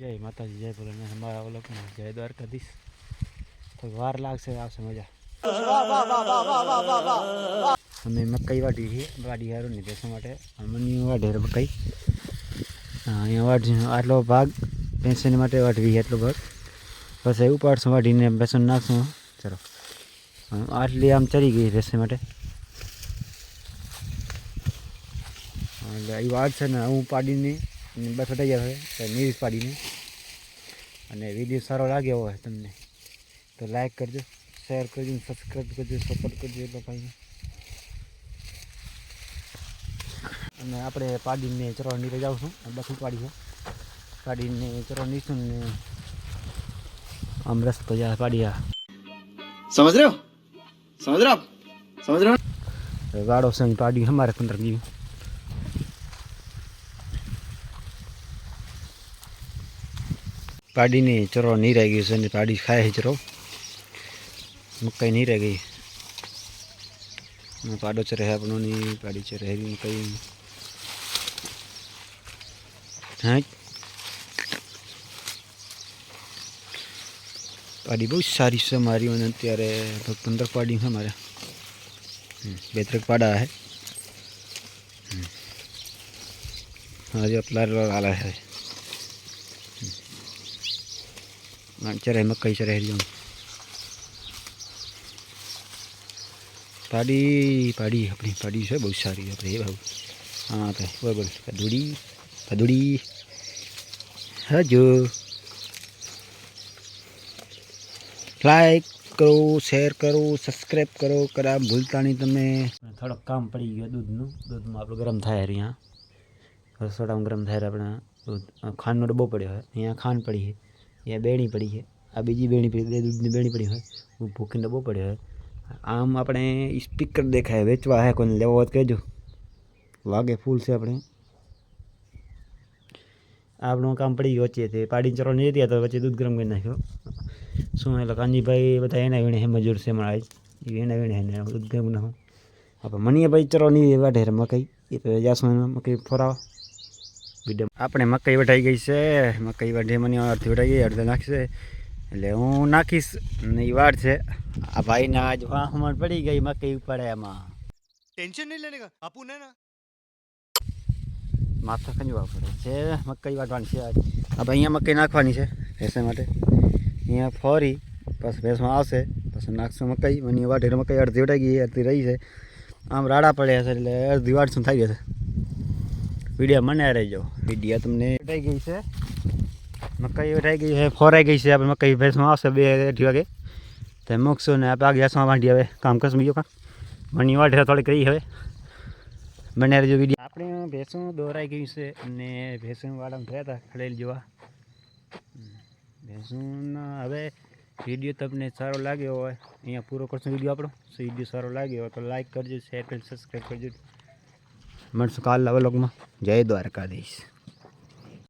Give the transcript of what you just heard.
જય માતાજી, જય ભોલેનાથ અમારા અવલોકમાં જય દ્વારકાધીશ. તો વાર લાગશે આવશે મજા અમે મકાઈ વાઢી છીએ, વાડી હારું ને બેસવા માટે. મની વાઢે મકાઈ. અહીંયા વાઢી આટલો ભાગ પેન્સિલ માટે વાઢવી એટલો ભાગ. પછી ઉપાડશું વાઢીને, બેસન નાખશું. ચલો. આટલી આમ ચરી ગઈ રહેશે માટે. એટલે એ વાડ છે ને, હું પાડીને બસ થઈ ગયા હોય ન્યૂઝ પાડીને અને વીડિયો સારો લાગ્યો હોય તમને તો લાઈક કરજો શેર કરજો સબસ્ક્રાઈબ કરજો સપોર્ટ કરજો એ લોકોને અને આપણે પાડીને ચરવા નીકળી જાઉં છું બસ પાડી છે. પાડીને ચરવા નીકળશું ને આમ રસ્તો જા પાડી સમજ રહ્યો? સમજ રહ્યો સમજ રહ્યો? ગાડો સંગ પાડી અમારે પંદર ગયું પાડીને ચરો નહીં રહી ગયું છે ને પાડી ખાય છે ચરો મકાઈ નહીં રહી ગઈ અને પાડો ચરે આપણો ની પાડી ચરે હેરી મકાઈ હા પાડી બહુ સારી છે મારી અને અત્યારે લગભગ પંદર પાડી છે મારે हम्म, બે ત્રણ પાડા હે हाँ जी अपना वाला है चरे मकई चरे हरियम पाड़ी पाड़ी अपनी पाड़ी है बहुत सारी अपने ये बाबू हाँ पे बोल बोल कदूड़ी कदूड़ी हजो લાઈક કરો શેર કરો સબસ્ક્રાઈબ કરો કરા ભૂલતા નહીં તમે થોડોક કામ પડી ગયું દૂધનું દૂધમાં આપણું ગરમ થાય અહીંયા રસોડામાં ગરમ થાય આપણે દૂધ અ, ખાંડનો ડબ્બો પડ્યો હોય અહીંયા ખાંડ પડી છે અહીંયા બેણી પડી છે. આ બીજી બેણી પડી, બે દૂધની બેણી પડી હોય. ભૂખીનો ડબ્બો પડ્યો હોય. આમ આપણે સ્પીકર દેખાય, વેચવા હે કોઈને લેવો હોત કહેજો. વાગે ફૂલ છે આપણે. આપણું કામ પડી વચ્ચે તે પાડીને ચરો નહીં હતી તો વચ્ચે દૂધ ગરમ કરી નાખ્યો. શું એટલે કાનજીભાઈ બધા એના વીણે હે, મજૂર છે મારા એ એના વીણે હે દૂધ ગરમ નાખો આપણે મનીએ ભાઈ ચરો નહીં વાઢે મકાઈ. એ તો જાશું એમાં મકાઈ ફોરાવા. વીડિયો આપણે મકાઈ વઢાઈ ગઈ છે. મકાઈ વઢી મને અડધી વઢાઈ ગઈ અડધી નાખશે. એટલે હું નાખીશ. ને એ વાર છે. આ ભાઈના આજ વાહમણ પડી ગઈ મકાઈ ઉપાડે એમાં ટેન્શન નહીં લેને આપું ને માથા ખંજવા પડે છે. મકાઈ વાટવાની છે આજ. આપણે અહીંયા મકાઈ નાખવાની છે ભેંસે માટે. અહીંયા ફરી પછી ભેંસમાં આવશે પછી નાખશું મકાઈ. મને વાટે મકાઈ અડધી વટાઈ ગઈ અડધી રહી છે. આમ રાડા પડ્યા છે એટલે અડધી વાટશું થઈ જશે વીડિયો મને રહેજો. વીડિયો તમને ઉઠાઈ ગઈ છે. મકાઈ ઉઠાઈ ગઈ છે. ફોરાઈ ગઈ છે. આપણે મકાઈ ભેંસમાં આવશે બે અઢી વાગે. તો મૂકશું ને આપણે ગેસમાં વાંઢી હવે. કામ કરશું બીજું કામ. મની વાઢે થોડીક રહી હવે. મને રહેજો વીડિયો. આપણે ભેંસું દોરાઈ ગયું છે અને ભેંસું વાળામાં ગયા હતા ખડેલ જોવા. ભેંસુના હવે વીડિયો તમને સારો લાગ્યો હોય અહીંયા પૂરો કરશું વીડિયો આપણો. સો વીડિયો સારો લાગ્યો હોય તો લાઈક કરજો શેર કરજો સબસ્ક્રાઈબ કરજો. મળશું કાલ નવા લોકમાં જય દ્વારકાધીશ.